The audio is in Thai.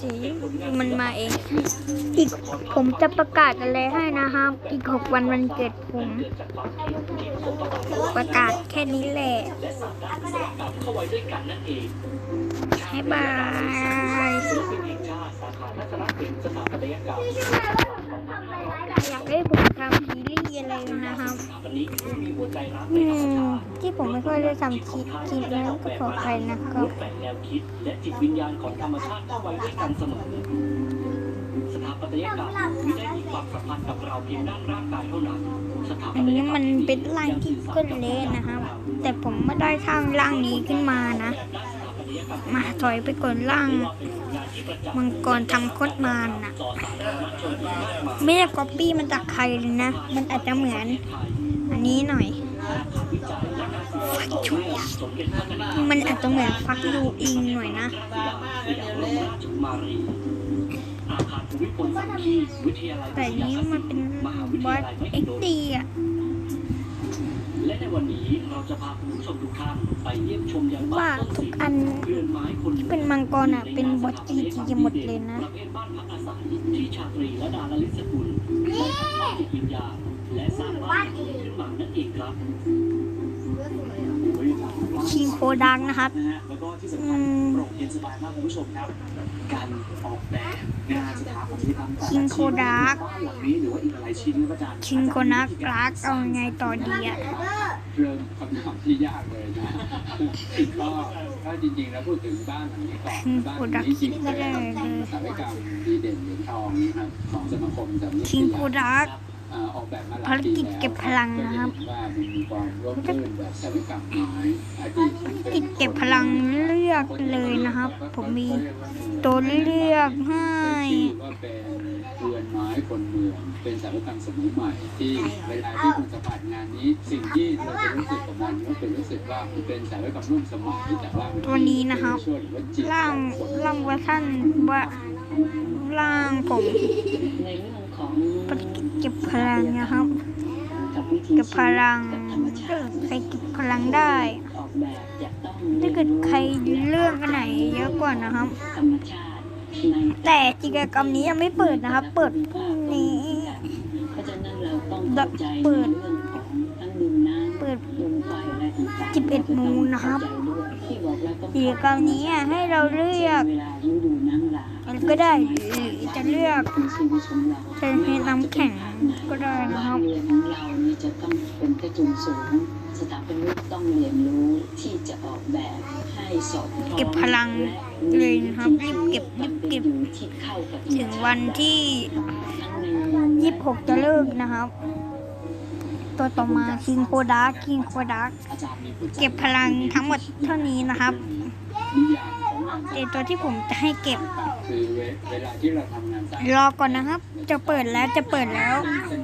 เฉยๆมันมาเอง อีกผมจะประกาศอะไรให้นะครับ อีกหกวันวันเกิดผม ประกาศแค่นี้แหละให้บายอยากให้ผมทำซีรีส์อะไรนะครับ อืมที่ผมไม่ค่อยได้ทำคลิปคลิปนั้นก็ขอใครนะครับแฝงแนวคิดและจิตวิญญาณของธรรมชาติเข้าไว้ด้วยกันเสมอสถาปัตยกรรมไม่ได้มีความสัมพันธ์กับเราเพียงด้านร่างกายเท่านั้นอันนี้มันเป็นร่างที่ก็เละนะครับ แต่ผมไม่ได้สร้างร่างนี้ขึ้นมานะ มาถอยไปก่อนร่างมังกรทำโคตรมานนะไม่ได้ก๊อปปี้มันจากใครเลยนะ มันอาจจะเหมือน อันนี้หน่อยฟักชุยมันอาจจะเหมือนฟักยูอิงหน่อยนะจุมารีอาคารภูมิพลสังคีวิทยาลัยแต่นี้มันเป็นบอสเอ็กดีอะและในวันนี้เราจะพาคุณผู้ชมทุกท่านไปเยี่ยมชมยังบ้าว่านต้นทุสิกงอันเรือนไม้คนที่เป็นมังกรอะเป็นบอสจีจีหมดเลยนะประเภทบ้านพักอาศัยที่ชาตรีและดาลลิสกุลได้ทำให้จิตวิญญาณ และสร้างบ้านขึ้นมานั่นเองครับคิงโคดังนะครับนะฮะแล้วก็ที่สำอืคัญมโปร่งเย็นสบายมากคุณผู้ชมครับ การออกแบบงานสถาปัตยกรรมแต่ละคิงโคดักบ้านหลังนี้หรือว่าอีกหลายชิ้นนะอาจารย์คิงโคนักรักเอาไงต่อดีอะเริ่มคำถามที่ยากเลยนะก็ถ้าจริงๆแล้วพูดถึงบ้านหลังนี้ก่อนคิงบ้านโคหลังดักนี้จริงคิดๆก็เป็นได้เลยสถาปัตยกรรมดีเด่นเหรียญทองนะครับของสมาคมสำนักคิงโคดักเอ่อออกแบบมาหลายภารปีกิจแล้วเก็บพลังนะครับก็จเห็นว่ามันมีความร่วมรื่นแบบสถาปัตยกรรมน้อยอดีตมันเป็นกิจเก็บพลังเลือกเลยนะครับ ผมมีตัวเลือกให้ชื่อว่าเป็นเรือนไม้คนเมืองเป็นสถาปัตยกรรมสมัยใหม่ที่เวลาที่คุณสัมผัสงานนี้ สิ่งที่เราจะรู้สึกกับมันก็คือรู้สึกว่ามันเป็นสถาปัตยกรรมร่วมสมัยแต่ว่ามันตัวนี้นะครับช่วยหรือว่าจิตร่างร่างเวอร์ชันว่าร่างผมในเรื่อง ของภารกิจเก็บพลังนะครับกับวิธีเก็บพลังกับธรรมก็ชาติใครเก็บพลังได้ออกแบบจะต้องถ้าเกิดใครเลือกอันไหนเยอะกว่านะครับธรรมชาติในแต่กิจกรรมนี้ยังไม่เปิดนะครับ เปิดพรุ่งนี้เพราะฉะนั้นเราต้องเข้าใจในเปิด เรื่องของทั้งดินน้ำ เปิด ลมไฟอะไร ต่างๆสิบเอ็ดโมงนะครับเข้าใจด้วยที่บอกแล้วต้องกิจกรรมนี้อะให้เราเลือกเวลาฤดูน้ำหลากอะไรก็ได้หรือจะเลือกเป็นชีวิตของเราจะให้น้ำแข็งก็ได้นะคบ้ารันบเรือนของเรานี่จะต้องเป็นกระจุมสูงสถาปนิกต้องเรียนรู้ที่จะออกแบบให้สอดคล้องเก็บพลังเลยนะครับรีบเก็บรีบเก็บที่เข้ากับถึงวันที่ทั้งใน26จะเลิกนะครับ ตัวต่อมาคิงโคดักคิงโคดักอาจารย์มีคุณเก็บพลังทั้งหมดเท่านี้นะครับนิยามของงานสถาแต่ตัวที่ผมจะให้เก็บปัตยกรรมคือเวเวลาที่เราทำงานสร้างรอก่อนนะครับ จะเปิดแล้วจะเปิดแล้วเส้น